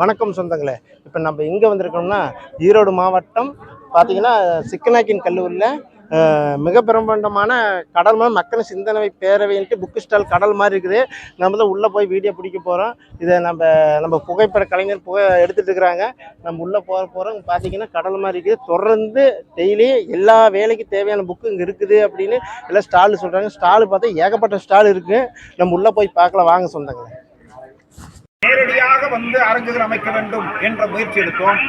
வணக்கம் சொந்தங்களே. இப்போ நம்ம எங்கே வந்திருக்கோம்னா ஈரோடு மாவட்டம் பார்த்தீங்கன்னா சிக்கனாக்கின் கல்லூரியில் மிக பிரம்மாண்டமான கடல் மாதிரி மக்கள் சிந்தனை பேரவைன்ட்டு புக்கு ஸ்டால் கடல் மாதிரி இருக்குது. நம்ம தான் உள்ளே போய் வீடியோ பிடிக்க போகிறோம் இதை நம்ம நம்ம புகைப்பட கலைஞர் புகை எடுத்துகிட்டு இருக்கிறாங்க. நம்ம உள்ளே போக போகிறோம் பார்த்தீங்கன்னா கடல் மாதிரி இருக்குது. தொடர்ந்து டெய்லி எல்லா வேலைக்கு தேவையான புக்கு இங்கே இருக்குது அப்படின்னு எல்லாம் ஸ்டால் சொல்கிறாங்க ஸ்டால் பார்த்தா ஏகப்பட்ட ஸ்டால் இருக்குது நம்ம உள்ளே போய் பார்க்கலாம். வாங்க சொந்தங்களே. நேரடியாக வந்து அரங்குகள் அமைக்க வேண்டும் என்ற முயற்சி எடுத்தோம்.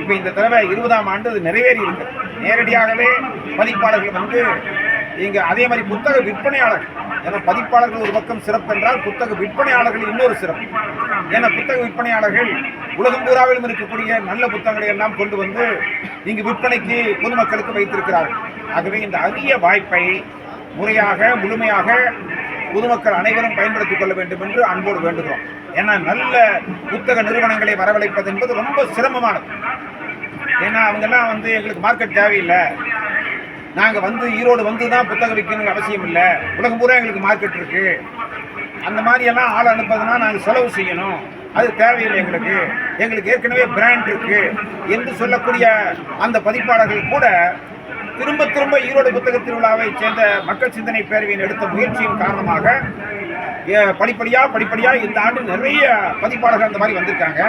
இப்போ இந்த தடவை இருபதாம் ஆண்டு அது நிறைவேறி இருக்கு நேரடியாகவே பதிப்பாளர்கள் வந்து இங்க அதே மாதிரி புத்தக விற்பனையாளர்கள் ஏன்னா பதிப்பாளர்கள் ஒரு பக்கம் சிறப்பு என்றால் புத்தக விற்பனையாளர்கள் இன்னொரு சிறப்பு. ஏன்னா புத்தக விற்பனையாளர்கள் உலகம் பூராவிலும் இருக்கக்கூடிய நல்ல புத்தகங்களை எல்லாம் கொண்டு வந்து இங்கு விற்பனைக்கு பொதுமக்களுக்கு வைத்திருக்கிறார்கள். ஆகவே இந்த அரிய வாய்ப்பை முறையாக முழுமையாக பொதுமக்கள் அனைவரும் பயன்படுத்திக் கொள்ள வேண்டும் என்று அன்போடு வேண்டுகிறோம். ஏன்னா நல்ல புத்தக நிறுவனங்களை வரவழைப்பது என்பது ரொம்ப சிரமமானது. ஏன்னா அவங்கெல்லாம் வந்து எங்களுக்கு மார்க்கெட் தேவையில்லை. நாங்கள் வந்து ஈரோடு வந்து தான் புத்தகம் விற்கணுங்கிற அவசியம் இல்லை. உலகம் பூரா எங்களுக்கு மார்க்கெட் இருக்கு. அந்த மாதிரியெல்லாம் ஆள் அனுப்புறதுனா நாங்கள் செலவு செய்யணும். அது தேவையில்லை எங்களுக்கு. எங்களுக்கு ஏற்கனவே பிராண்ட் இருக்கு. என்று சொல்லக்கூடிய அந்த பதிப்பாளர்கள் கூட திரும்ப திரும்ப ஈரோடு புத்தக திருவிழாவை சேர்ந்த மக்கள் சிந்தனை பேரவையின் எடுத்த முயற்சியின் காரணமாக ஏ, படிப்படியாக இந்த ஆண்டு நிறைய பதிப்பாளர்கள் அந்த மாதிரி வந்திருக்காங்க.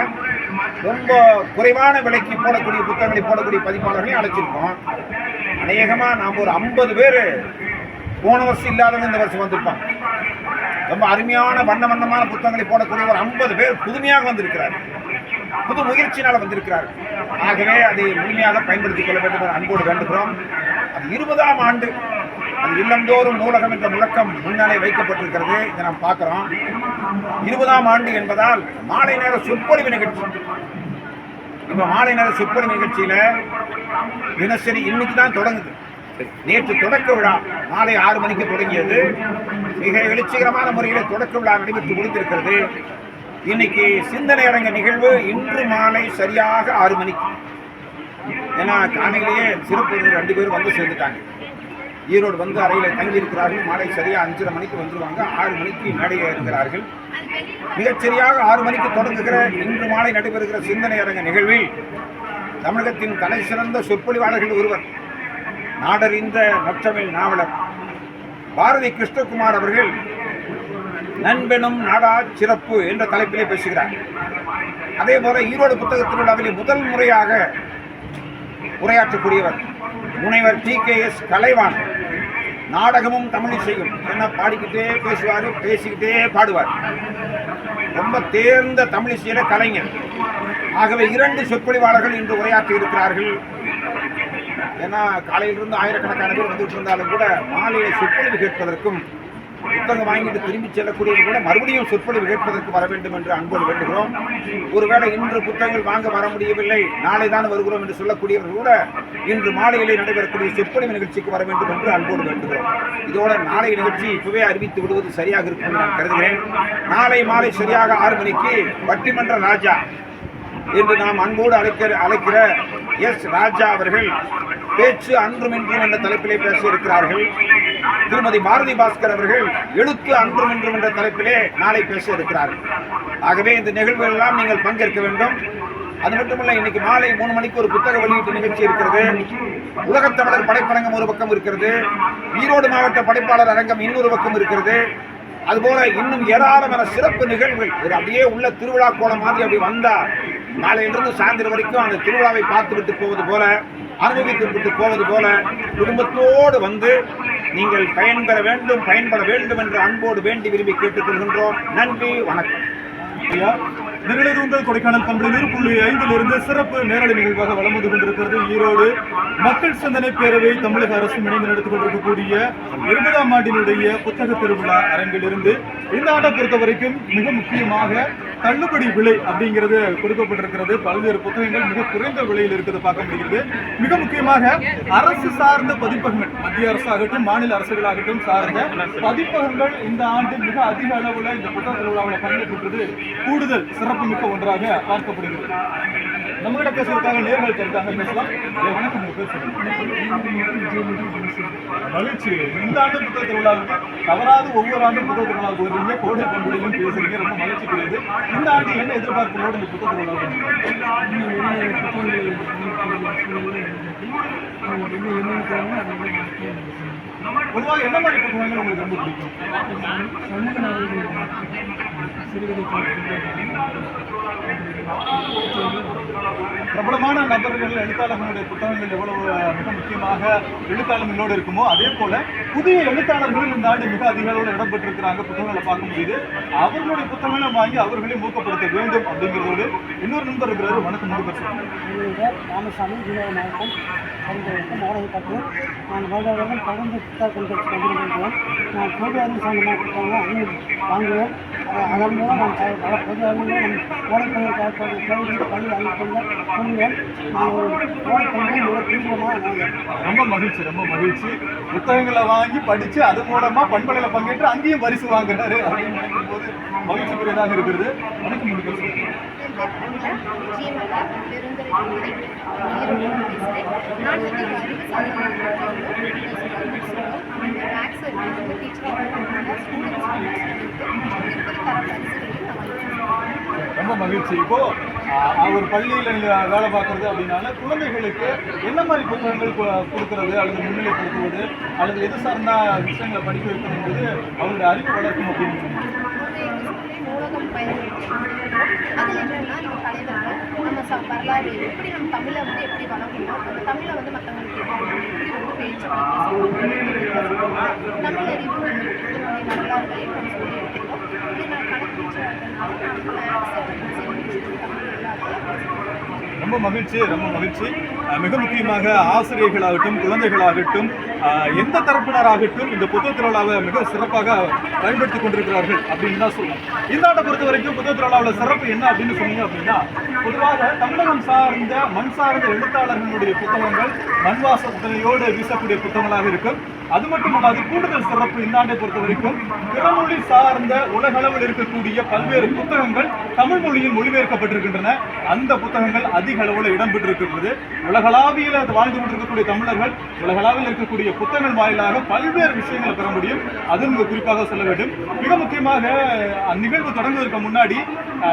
ரொம்ப குறைவான விலைக்கு போடக்கூடிய புத்தகங்களை போடக்கூடிய பதிப்பாளர்களையும் அழைச்சிருக்கோம். அநேகமாக நாம் ஒரு ஐம்பது பேர் போன வருஷம் இல்லாதவங்க இந்த வருஷம் வந்திருப்பாங்க ரொம்ப அருமையான வண்ண வண்ணமான புத்தகங்களை போடக்கூடிய ஒரு ஐம்பது பேர் புதுமையாக வந்திருக்கிறார் புது முயற்சியினால் வந்திருக்கிறார். ஆகவே அதை முழுமையாக பயன்படுத்திக் கொள்ள வேண்டும் என்ற அன்போடு வேண்டுகிறோம். அது இருபதாம் ஆண்டு. அது இல்லந்தோறும் நூலகம் என்ற முழக்கம் முன்னாலே வைக்கப்பட்டிருக்கிறது. இதை நாம் பார்க்கிறோம். இருபதாம் ஆண்டு என்பதால் மாலை நேர சொற்பொழிவு நிகழ்ச்சி. இப்ப மாலை நேர சொற்பொழிவு நிகழ்ச்சியில தினசரி இன்னைக்கு தான் தொடங்குது. நேற்று தொடக்க விழா. மாலை ஆறு மணிக்கு தொடங்கியது. மிக எழுச்சிகரமான முறையில் தொடக்க விழா நடைபெற்று முடித்திருக்கிறது இன்னைக்கு சிந்தனை அரங்க நிகழ்வு இன்று மாலை சரியாக ஆறு மணிக்கு. ஏன்னா காலையிலேயே சிறப்பு ரெண்டு பேரும் வந்து சேர்ந்துட்டாங்க. ஈரோடு வந்து அறையில் தங்கி இருக்கிறார்கள் மாலை சரியாக அஞ்சரை மணிக்கு வந்துருவாங்க. ஆறு மணிக்கு மேடையில் இருக்கிறார்கள் மிகச்சரியாக ஆறு மணிக்கு தொடங்குகிற இன்று மாலை நடைபெறுகிற சிந்தனை அரங்க நிகழ்வில் தமிழகத்தின் தலை சிறந்த சொற்பொழிவாளர்கள் ஒருவர் நாடறிந்த நற்றமிழ் நாவலர் பாரதி கிருஷ்ணகுமார் அவர்கள் நண்பெனும் நாடா சிறப்பு என்ற தலைப்பிலே பேசுகிறார். அதே போல ஈரோடு புத்தக திருவிழாவிலே முதல் முறையாக உரையாற்றக்கூடியவர் முனைவர் டி கே எஸ் கலைவான் நாடகமும் தமிழ் செய்யும். என்ன பாடிக்கிட்டே பேசுவார் பேசிக்கிட்டே பாடுவார். ரொம்ப தேர்ந்த தமிழிசையில கலைஞர். ஆகவே இரண்டு சொற்பொழிவாளர்கள் இன்று உரையாற்றி இருக்கிறார்கள். ஏன்னா காலையிலிருந்து ஆயிரக்கணக்கான பேர் வந்துட்டு இருந்தாலும் கூட மாலையை சொற்பொழிவு கேட்பதற்கும் புத்தகம் வாங்கிட்டு திரும்பி செல்லக்கூடியவர்கள் கூட மறுபடியும் சொற்பொழிவு கேட்பதற்கு வர வேண்டும் என்று அன்போடு வேண்டுகிறோம். ஒருவேளை இன்று புத்தகங்கள் வாங்க வர முடியவில்லை நாளை தான் வருகிறோம் என்று சொல்லக்கூடியவர்கள் கூட இன்று மாலையிலே நடைபெறக்கூடிய சொற்பொழிவு நிகழ்ச்சிக்கு வர வேண்டும் என்று அன்போடு வேண்டுகிறோம். இதோட நாளை நிகழ்ச்சி இப்பவே அறிவித்து விடுவது சரியாக இருக்கும் என்று நான் கருதுகிறேன். நாளை மாலை சரியாக ஆறு மணிக்கு பட்டிமன்ற ராஜா என்று நாம் அன்போடு அழைக்கிற அழைக்கிற எஸ் ராஜா அவர்கள் பேச்சு அன்றும் இன்றும் என்ற தலைப்பிலே பேச இருக்கிறார்கள். திருமதி பாரதி பாஸ்கர் அவர்கள் எழுத்து அன்றும் இன்றும் என்ற தலைப்பிலே நாளை பேச இருக்கிறார்கள் ஆகவே இந்த நிகழ்வுகள் எல்லாம் நீங்கள் பங்கேற்க வேண்டும். அது மட்டுமல்ல இன்னைக்கு மாலை மூணு மணிக்கு ஒரு புத்தக வெளியீட்டு நிகழ்ச்சி இருக்கிறது. உலகத் தமிழர் படைப்பரங்கம் ஒரு பக்கம் இருக்கிறது. ஈரோடு மாவட்ட படைப்பாளர் அரங்கம் இன்னொரு பக்கம் இருக்கிறது. அதுபோல இன்னும் ஏராளமான சிறப்பு நிகழ்வுகள். இது அப்படியே உள்ள திருவிழா கோலம் மாதிரி அப்படி வந்தா நாளையிலிருந்து சாயந்தரம் வரைக்கும் அந்த திருவிழாவை பார்த்துவிட்டு போவது போல அனுபவித்து விட்டு போவது போல குடும்பத்தோடு வந்து நீங்கள் பயன்பெற வேண்டும் பயன்பட வேண்டும் என்று அன்போடு வேண்டி விரும்பி கேட்டுக்கொள்கின்றோம். நன்றி வணக்கம். ஐயா, கொடைக்கானல் பண்பு நூறு புள்ளி ஐந்திலிருந்து சிறப்பு நேரடி நிகழ்வாக வலம் வந்து கொண்டிருக்கிறது. ஈரோடு மக்கள் சிந்தனை பேரவை தமிழக அரசும் இணைந்து நடத்தி கொண்டிருக்கக்கூடிய இருபதாம் ஆண்டினுடைய புத்தக திருவிழா அரங்கிலிருந்து இந்த ஆண்டை பொறுத்த வரைக்கும் மிக முக்கியமாக தள்ளுபடி விலை அப்படிங்கிறது கொடுக்கப்பட்டிருக்கிறது. பல்வேறு புத்தகங்கள் மிக குறைந்த விலையில் இருக்கிறது பார்க்க முடிகிறது. மிக முக்கியமாக அரசு சார்ந்த பதிப்பகங்கள் மத்திய அரசாகட்டும் மாநில அரசுகளாகட்டும் சார்ந்த பதிப்பகங்கள் இந்த ஆண்டு மிக அதிக அளவில் இந்த புத்தக திருவிழாவில் பங்கேற்கின்றது கூடுதல் சிறப்புமிக்க ஒன்றாக பார்க்கப்படுகிறது. நம்ம கிட்ட பேசுறதுக்காக நேர்கள் இருக்காங்க பேசலாம். வணக்கம் மகிழ்ச்சி. இந்த ஆண்டு புத்தக திருவிழாவுக்கு தவறாது ஒவ்வொரு ஆண்டும் புத்தக திருவிழாவுக்கு வருவீங்க. கோடை பண்புலையும் பேசுறீங்க ரொம்ப மகிழ்ச்சி கிடையாது இந்த ஆண்டு என்ன எதிர்பார்ப்புகளோடு இந்த புத்தக திருவிழாவுக்கு? பொதுவாக என்ன மாதிரி புத்தகங்கள் உங்களுக்கு ரொம்ப பிடிக்கும்? பிரபலமான நபர்கள் எழுத்தாளர்களுடைய புத்தகங்கள் எவ்வளவு மிக முக்கியமாக எழுத்தாளர்களோடு இருக்குமோ அதே போல புதிய எழுத்தாளர்கள் இந்த ஆண்டு மிக அதிக அளவில் இடம்பெற்றிருக்கிறாங்க புத்தகங்களை பார்க்க முடியுது அவர்களுடைய புத்தகங்களை வாங்கி அவர்களையும் ஊக்கப்படுத்த வேண்டும் அப்படிங்கிறதோடு இன்னொரு நண்பர் இருக்கிறாரு. வணக்கம் நண்பர் ராமசாமி மாவட்டம் அறிந்தவருக்கும் வாடகைப்பட்டு நான் வருட வருடம் தொடர்ந்து புத்தக கண்காட்சி கொண்டிருக்கின்றேன் நான் பொது அறிவு புத்தகங்களை அங்கே வாங்குவேன். அதன் மூலம் நான் பல பொது அறிவுகளை பள்ளி சொல்லுவேன். நான் ஒரு மிக தீவிரமாக வாங்குவேன். ரொம்ப மகிழ்ச்சி ரொம்ப மகிழ்ச்சி. புத்தகங்களை வாங்கி படிச்சு அது மூலமா பண்பலையில பங்கேற்று அங்கேயும் பரிசு வாங்குறாரு அப்படின்னு நினைக்கும் போது மகிழ்ச்சிக்குரியதாக இருக்கிறது. வணக்கம் முடிக்க ரொம்ப மகிழ்ச்சி. இப்போ அவர் பள்ளியில் வேலை பார்க்கறது அப்படின்னால குழந்தைகளுக்கு என்ன மாதிரி புத்தகங்கள் கொடுக்கறது அல்லது முன்னிலைப்படுத்துவது அல்லது எது சார்ந்த விஷயங்களை படிக்க வைக்கணுங்கிறது அவருடைய அறிவு வளர்க்கும் அப்படின்னு ஒரு அதில் என்னென்னா நம்ம தலைவர்கள் நம்ம ச வரலாறு எப்படி நம்ம தமிழை வந்து எப்படி வளர்க்கணும் நம்ம தமிழை வந்து மற்றவங்களுக்கு எப்படி வந்து பேச்சு வளர்க்கணும் தமிழ் அறிவு இதனுடைய வரலாறுகளை நம்ம சொல்லி எடுத்துக்கிட்டோம். இது நான் கணக்கு நான் மேக்ஸ் ரொம்ப மகிழ்ச்சி ரொம்ப மகிழ்ச்சி. மிக முக்கியமாக ஆசிரியர்களாகட்டும் குழந்தைகளாகட்டும் எந்த தரப்பினராகட்டும் இந்த புத்தக திருவிழாவை மிக சிறப்பாக பயன்படுத்தி கொண்டிருக்கிறார்கள் அப்படின்னு தான் சொல்லலாம் இந்த ஆண்டை பொறுத்த வரைக்கும் புத்தக திருவிழாவில் சிறப்பு என்ன அப்படின்னு சொன்னீங்க அப்படின்னா பொதுவாக தமிழகம் சார்ந்த மண் சார்ந்த எழுத்தாளர்களுடைய புத்தகங்கள் மண் வாசனையோடு வீசக்கூடிய புத்தகங்களாக இருக்கும். அது மட்டுமல்லாது கூடுதல் சிறப்பு இந்த ஆண்டை பொறுத்த வரைக்கும் பிறமொழி சார்ந்த உலகளவில் இருக்கக்கூடிய பல்வேறு புத்தகங்கள் தமிழ் மொழியில் மொழிபெயர்க்கப்பட்டிருக்கின்றன. அந்த புத்தகங்கள் அதிக அளவில் இடம்பெற்றிருக்கின்றது. உலகளாவியில் வாழ்ந்து கொண்டிருக்கக்கூடிய தமிழர்கள் உலகளாவில் இருக்கக்கூடிய புத்தகங்கள் வாயிலாக பல்வேறு விஷயங்களை பெற முடியும். அது குறிப்பாக சொல்ல வேண்டும். மிக முக்கியமாக அந்நிகழ்வு தொடங்குவதற்கு முன்னாடி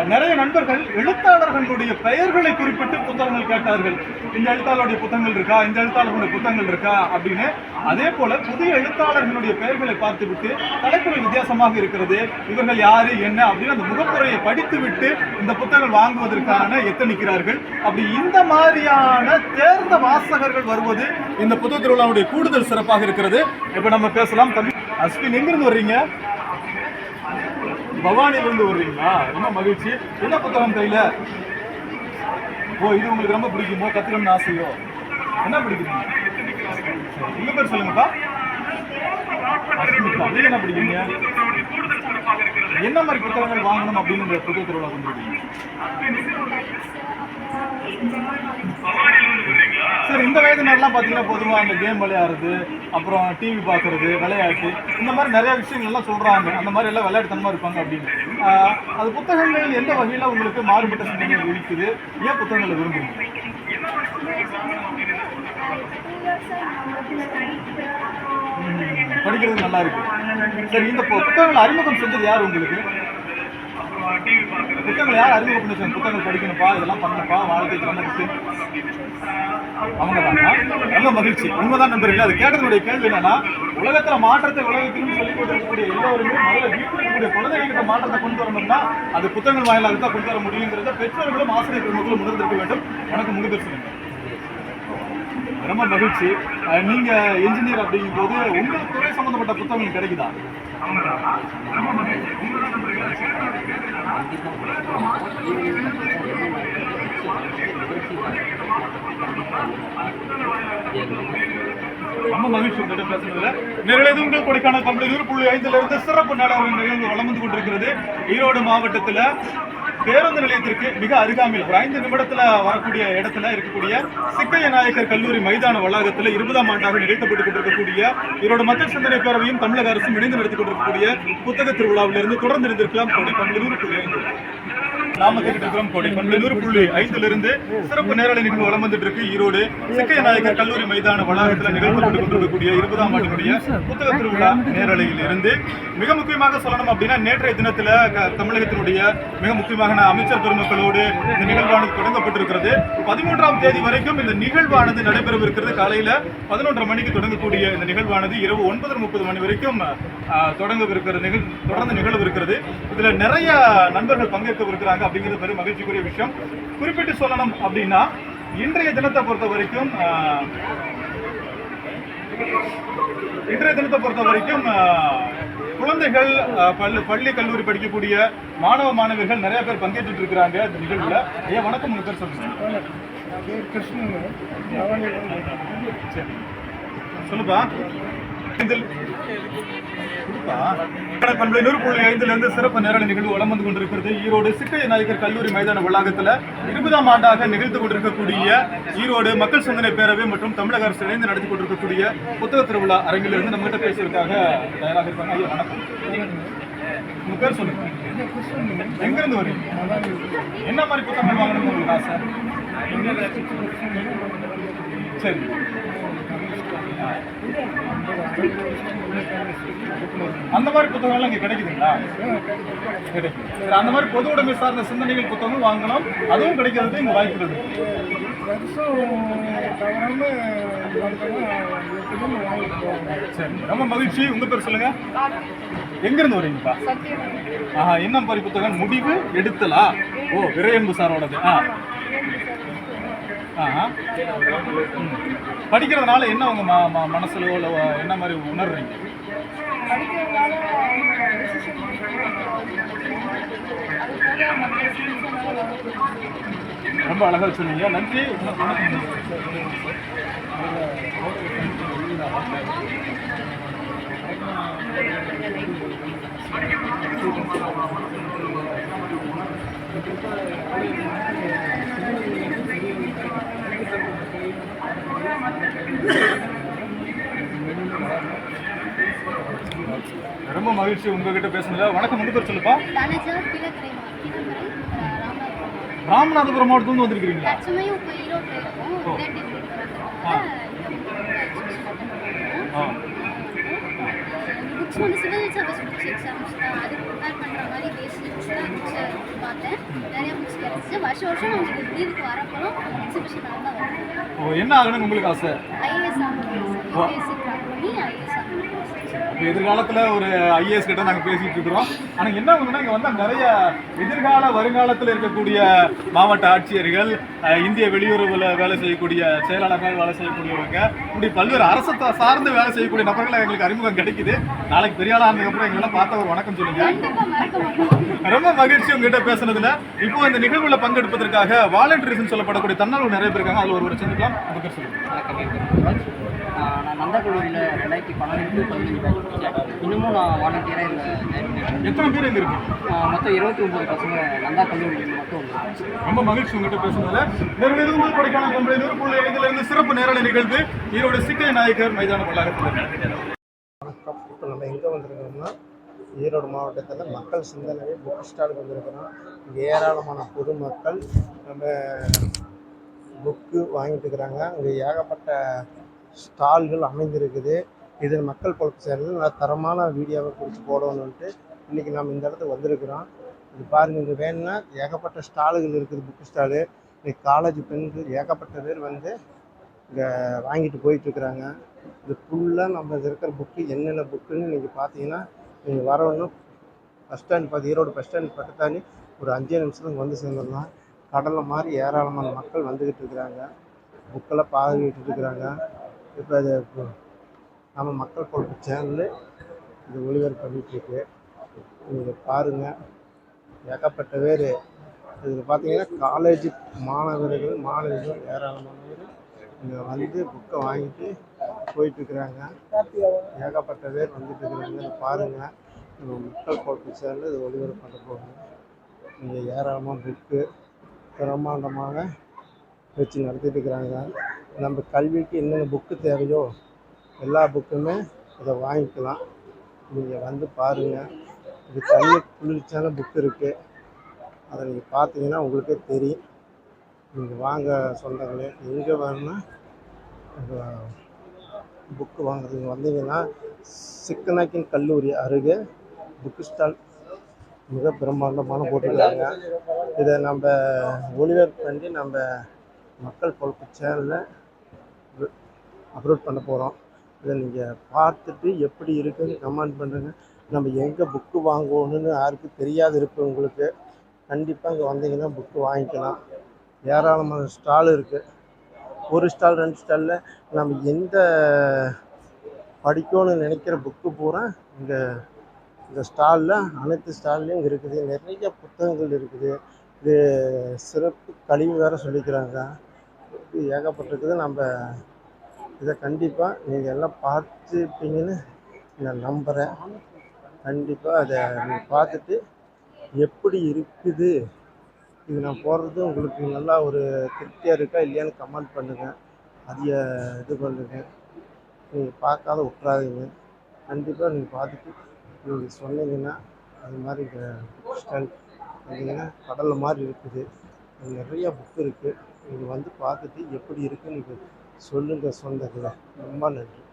நிறைய நண்பர்கள் எழுத்தாளர்களுடைய பெயர்களை குறிப்பிட்டு புத்தகங்கள் கேட்டார்கள். இந்த எழுத்தாளருடைய புத்தகங்கள் இருக்கா? இந்த எழுத்தாளர்களுடைய புத்தகங்கள் இருக்கா? அப்படின்னு. அதே போல புதிய எழுத்தாளர்களுடைய பெயர்களை பார்த்துவிட்டு தலைப்புகள் வித்தியாசமாக இருக்கிறது. இவர்கள் யாரு? என்ன? அப்படின்னு அந்த முகப்புறையை படித்துவிட்டு இந்த புத்தகங்கள் வாங்குவதற்கான எத்தனிக்கிறார்கள்? அப்படி அப்படி இந்த மாதிரியான தேர்ந்த வாசகர்கள் வருவது இந்த புத்தக திருவிழாவுடைய கூடுதல் சிறப்பாக இருக்கிறது. இப்போ நம்ம பேசலாம். தமிழ் அஸ்வின் எங்கிருந்து வர்றீங்க? பவானியிலிருந்து வர்றீங்களா? ரொம்ப மகிழ்ச்சி. என்ன புத்தகம் கையில்? ஓ இது உங்களுக்கு ரொம்ப பிடிக்குமோ? கத்துக்கணும்னு ஆசையோ? என்ன பிடிக்குது உங்க பேர் சொல்லுங்கப்பா. நீங்க என்ன படிக்கிறீங்க என்ன மாதிரி புத்தகங்கள் வாங்கணும் அப்படின்னு இந்த புத்தக திருவிழா வந்துருக்கீங்க? சார் இந்த வயதினர்லாம் பார்த்தீங்கன்னா பொதுவாக அந்த கேம் விளையாடுறது அப்புறம் டிவி பார்க்கறது விளையாட்டு இந்த மாதிரி நிறைய விஷயங்கள்லாம் சொல்கிறாங்க அந்த மாதிரி எல்லாம் விளையாட்டுத்தனமாக இருப்பாங்க அப்படின்னு. அது புத்தகங்கள் எந்த வகையில் உங்களுக்கு மாறுபட்ட சிந்தனைகள் இருக்குது ஏன் புத்தகங்களை விரும்புறீங்க? படிக்கிறது நல்லா இருக்கு. சரி இந்த புத்தகங்கள் புத்தகங்களை அறிமுகம் செஞ்சது யார் உங்களுக்கு? புத்தகங்கள் யார் அறிமுகம் பண்ணி புத்தகங்கள் படிக்கணும்ப்பா இதெல்லாம் பண்ணப்பா வாழ்க்கைக்கு ரொம்ப அவங்க தான் நல்ல மகிழ்ச்சி. உண்மைதான் நம்புறீங்க அது கேட்டதுடைய கேள்வி என்னன்னா உலகத்துல மாற்றத்தை உலகத்திலும் சொல்லிக் கொண்டிருக்கக்கூடிய எல்லோருமே முதல்ல வீட்டில் குழந்தைகிட்ட மாற்றத்தை கொண்டு வரணும்னா அது புத்தகங்கள் வாயிலாக தான் கொண்டு வர முடியுங்கிறத பெற்றோர்களும் ஆசிரியர் பெருமக்களும் உணர்ந்திருக்க வேண்டும். எனக்கு முடிவு சொல்லுங்கள் ரொம்ப மகிழ்ச்சி. நீங்க என்ஜினியர் அப்படிங்கும் போது உங்களுக்கு துறை சம்பந்தப்பட்ட புத்தகம் கிடைக்குதா? ரொம்ப மகிழ்ச்சி உங்கள்கிட்ட பேசுனதுல. நிறைய உங்கள் கொடைக்கானல் பண்பு புள்ளி ஐந்துல இருந்து சிறப்பு நாடகம் நிகழ்வு வளர்ந்து கொண்டிருக்கிறது. ஈரோடு மாவட்டத்துல பேருந்து நிலையத்திற்கு மிக அருகாமையில் ஒரு ஐந்து நிமிடத்துல வரக்கூடிய இடத்துல இருக்கக்கூடிய சிக்கைய நாயக்கர் கல்லூரி மைதான வளாகத்தில் இருபதாம் ஆண்டாக நிகழ்த்தப்பட்டுக் கொண்டிருக்கக்கூடிய இவரோட மக்கள் சிந்தனை பேரவையும் தமிழக அரசும் இணைந்து நடத்தி கொண்டிருக்கக்கூடிய புத்தக திருவிழாவிலிருந்து தொடர்ந்து இருந்திருக்கலாம் கொடைக்கானல் நூறு நாம கேட்டுட்டு கோடை. பண்பு நூறு புள்ளி ஐந்துல இருந்து சிறப்பு நேரலை நிகழ்வு வளம் வந்துட்டு இருக்கு ஈரோடு சிக்கைய நாயக்கர் கல்லூரி மைதான வளாகத்தில் நிகழ்த்தப்பட்டு கொண்டிருக்கக்கூடிய இருபதாம் ஆண்டினுடைய புத்தக திருவிழா நேரலையில் இருந்து மிக முக்கியமாக சொல்லணும் அப்படின்னா நேற்றைய தினத்துல தமிழகத்தினுடைய மிக முக்கியமான அமைச்சர் பெருமக்களோடு இந்த நிகழ்வானது தொடங்கப்பட்டிருக்கிறது. பதிமூன்றாம் தேதி வரைக்கும் இந்த நிகழ்வானது நடைபெறவிருக்கிறது. காலையில பதினொன்றரை மணிக்கு தொடங்கக்கூடிய இந்த நிகழ்வானது இரவு ஒன்பது முப்பது மணி வரைக்கும் ஆ, தொடங்கவிருக்கிற நிகழ் தொடர்ந்து நிகழ்வு இருக்கிறது இதுல நிறைய நண்பர்கள் பங்கேற்கவிருக்கிறாங்க அப்படிங்கிறது பெரும் மகிழ்ச்சிக்குரிய விஷயம். குறிப்பிட்டு சொல்லணும் அப்படின்னா இன்றைய தினத்தை பொறுத்த வரைக்கும் இன்றைய தினத்தை பொறுத்த வரைக்கும் குழந்தைகள் பள்ளி பள்ளி கல்லூரி படிக்கக்கூடிய மாணவ மாணவிகள் நிறைய பேர் பங்கேற்றுட்டு இருக்கிறாங்க இந்த நிகழ்வுல. ஐயா வணக்கம் உங்க பேர் சொல்லுங்க. சொல்லுப்பா. இதில் பண்பலை நூறு புள்ளி ஐந்துலேருந்து சிறப்பு நேரடி நிகழ்வு வலம் வந்து கொண்டிருக்கிறது. ஈரோடு சிக்கைய நாயக்கர் கல்லூரி மைதான வளாகத்தில் இருபதாம் ஆண்டாக நிகழ்த்து கொண்டிருக்கக்கூடிய ஈரோடு மக்கள் சிந்தனை பேரவை மற்றும் தமிழக அரசு இணைந்து நடத்தி கொண்டிருக்கக்கூடிய புத்தக திருவிழா அரங்கிலிருந்து நம்ம கிட்ட பேசுறதுக்காக தயாராக இருக்காங்க. ஐயா வணக்கம். உங்க பேர் சொல்லுங்க. எங்க வரீங்க? என்ன மாதிரி புத்தகங்கள் வாங்கணும்னு உங்களுக்கு ஆசை? சரி. அந்த மாதிரி புத்தகங்கள்லாம் இங்க கிடைக்குதுங்களா? கிடைக்கும் சரி, அந்த மாதிரி பொது உடைமை சார்ந்த சிந்தனைகள் புத்தகங்கள் வாங்கணும். அதுவும் கிடைக்கிறதுக்கு இங்க வாய்ப்புகள் இருக்கு சரி ரொம்ப மகிழ்ச்சி. உங்க பேர் சொல்லுங்க. எங்க இருந்து வரீங்கப்பா ஆஹா என்ன மாதிரி புத்தகம்? முடிவு எடுத்தலா? ஓ விரையன்பு சாரோடது. ஆ. படிக்கிறதுனால என்ன உங்க ம- ம- மனசுல இல்லை என்ன மாதிரி உணர்றீங்க? ரொம்ப அழகா சொன்னீங்க. நன்றி. ரொம்ப மகிழ்ச்சி உங்ககிட்ட பேசுனதுல. வணக்கம் உங்க பேர் சொல்லுப்பா. ராமநாதபுரம். ராமநாதபுரம் மாவட்டத்துல வந்திருக்கிறீங்களா? ஆ. புக்ஸ் வந்து சிவில் சர்வீஸ் புக்ஸ் எக்ஸாம்ஸ் தான் அது ப்ரிப்பேர் பண்ணுற மாதிரி பேசிக்ஸ் தான் புக்ஸ் பார்த்தேன். நிறைய புக்ஸ் கிடச்சிச்சு. வருஷம் வருஷம் நம்ம இந்த லீவுக்கு வரப்போம் எக்ஸிபிஷன் தான் என்ன ஆகணும்னு உங்களுக்கு ஆசை? ஐஏஎஸ் ஆகணும் யூபிஎஸ்சி கிராக் பண்ணி ஐஏஎஸ் ஆகணும் இப்போ எதிர்காலத்தில் ஒரு ஐஏஎஸ் கிட்ட நாங்கள் பேசிட்டு இருக்கிறோம். ஆனால் என்ன ஒன்றுனா இங்கே வந்தால் நிறைய எதிர்கால வருங்காலத்தில் இருக்கக்கூடிய மாவட்ட ஆட்சியர்கள் இந்திய வெளியுறவில் வேலை செய்யக்கூடிய செயலாளர்கள் வேலை செய்யக்கூடியவங்க இப்படி பல்வேறு அரசு சார்ந்து வேலை செய்யக்கூடிய நபர்களை எங்களுக்கு அறிமுகம் கிடைக்குது. நாளைக்கு பெரிய ஆனதுக்கப்புறம் எங்களை பார்த்த ஒரு வணக்கம் சொல்லுங்க. ரொம்ப மகிழ்ச்சி உங்ககிட்ட பேசுனதுல. இப்போ இந்த நிகழ்வுல பங்கெடுப்பதற்காக வாலண்டியர்ஸ் சொல்லப்படக்கூடிய தன்னார்வ நிறைய பேர் இருக்காங்க. அதில் ஒரு ஒரு சந்திக்கலாம் உங்க சொல்லுங்க நான் நந்தா கல்லூரியில் ரெண்டாயிரத்தி பன்னெண்டு பதினஞ்சு பேட்ச் இன்னமும் நான் வாலண்டியராக இதில் எத்தனை பேர் இங்க இருக்கு? மொத்தம் இருபத்தி ஒம்பது பசங்க நந்தா கல்லூரியில் மட்டும் ரொம்ப மகிழ்ச்சி உங்ககிட்ட பேசுனதுல. உங்கள் கொடைக்கானல் கம்பெனி நூறு புள்ளி ஐந்துல இருந்து சிறப்பு நேரலை நிகழ்வு ஈரோடு சிக்கை நாயக்கர் மைதான வளாகத்தில் வணக்கம். இப்போ நம்ம எங்கே வந்திருக்கோம்னா ஈரோடு மாவட்டத்தில் மக்கள் சிந்தனை புக் ஸ்டாலுக்கு வந்திருக்கிறோம். இங்கே ஏராளமான பொதுமக்கள் நம்ம புக்கு வாங்கிட்டு இருக்கிறாங்க. இங்கே ஏகப்பட்ட ஸ்டால்கள் அமைந்திருக்குது. இதில் மக்கள் பொழப்பு சேர்ந்து நல்ல தரமான வீடியோவை குறித்து போடணுன்ட்டு இன்றைக்கி நம்ம இந்த இடத்துக்கு வந்திருக்கிறோம். இது பாருங்கள் இங்கே வேணும்னா ஏகப்பட்ட ஸ்டாலுகள் இருக்குது புக்கு ஸ்டாலு இன்றைக்கி காலேஜ் பெண்கள் ஏகப்பட்ட பேர் வந்து இங்கே வாங்கிட்டு போயிட்டுருக்குறாங்க இது ஃபுல்லாக நம்ம இது இருக்கிற புக்கு என்னென்ன புக்குன்னு நீங்கள் பார்த்தீங்கன்னா நீங்கள் வரணும். பஸ் ஸ்டாண்ட் பார்த்து ஈரோடு பஸ் ஸ்டாண்ட் பக்கத்தாண்டி ஒரு அஞ்சே நிமிஷத்துக்கு வந்து சேர்ந்துடலாம். கடலை மாதிரி ஏராளமான மக்கள் வந்துக்கிட்டு இருக்கிறாங்க. புக்கெல்லாம் பார்த்துக்கிட்டு இருக்கிறாங்க. இப்போ அது நம்ம மக்கள் பொறுப்பு சேனல் இது ஒளிபரப்பு பண்ணிகிட்ருக்கு நீங்கள் பாருங்கள் ஏகப்பட்ட பேர். இதில் பார்த்தீங்கன்னா காலேஜ் மாணவர்கள் மாணவிகள் ஏராளமான பேர் இங்கே வந்து புக்கை வாங்கிட்டு போயிட்டுருக்குறாங்க. ஏகப்பட்ட பேர் வந்துட்டுருக்குறாங்க. இதை பாருங்கள் நம்ம மக்கள் பொறுப்பு சேனல் இது ஒளிபரப்பு பண்ண போகணும் இங்கே ஏராளமாக புக்கு பிரம்மாண்டமாக வச்சு நடத்திட்டு இருக்கிறாங்க நம்ம கல்விக்கு என்னென்ன புக்கு தேவையோ எல்லா புக்குமே இதை வாங்கிக்கலாம். நீங்கள் வந்து பாருங்கள் இது தண்ணி குளிர்ச்சியான புக்கு இருக்குது அதை நீங்கள் பார்த்தீங்கன்னா உங்களுக்கே தெரியும். நீங்கள் வாங்க சொந்தங்களே. எங்கே வேணும்னா புக்கு வாங்குறதுக்கு வந்தீங்கன்னா சிக்கனாக்கின் கல்லூரி அருகே புக்கு ஸ்டால் மிக பிரம்மாண்டமான போட்டிருக்காங்க இதை நம்ம ஒளிபரப்பு பண்ணி நம்ம மக்கள் பொழப்பு சேனலில் அப்லோட் பண்ண போகிறோம் இதை நீங்கள் பார்த்துட்டு எப்படி இருக்குன்னு கமெண்ட் பண்ணுங்க. நம்ம எங்கே புக்கு வாங்குவோன்னு யாருக்கும் தெரியாது இருக்கு உங்களுக்கு கண்டிப்பாக இங்கே வந்தீங்கன்னா புக்கு வாங்கிக்கலாம். ஏராளமான ஸ்டால் இருக்குது ஒரு ஸ்டால் ரெண்டு ஸ்டாலில் நம்ம எந்த படிக்கணும்னு நினைக்கிற புக்கு பூரா இங்கே இந்த ஸ்டாலில் அனைத்து ஸ்டால்லையும் இங்கே இருக்குது. நிறைய புத்தகங்கள் இருக்குது. இது சிறப்பு கழிவு வேறு சொல்லிக்கிறாங்க. இது ஏகப்பட்டிருக்குது. நம்ம இதை கண்டிப்பாக நீங்கள் எல்லாம் பார்த்துப்பீங்கன்னு நான் நம்புகிறேன் கண்டிப்பாக அதை நீங்கள் பார்த்துட்டு எப்படி இருக்குது இது நான் போடுறது உங்களுக்கு நல்லா ஒரு திருப்தியாக இருக்கா இல்லையான்னு கமெண்ட் பண்ணுங்கள் அதிக இது பண்ணுங்கள் நீங்கள் பார்க்காத விட்றாதீங்க கண்டிப்பாக நீங்கள் பார்த்துட்டு நீங்கள் சொன்னீங்கன்னா அது மாதிரி இங்கே புக் ஸ்டாண்ட் பார்த்தீங்கன்னா கடலை மாதிரி இருக்குது. நிறையா நிறைய இருக்குது நீங்கள் வந்து பார்த்துட்டு எப்படி இருக்குன்னு நீங்கள் சொல்லுங்கள் சொந்தங்களை. ரொம்ப நன்றி.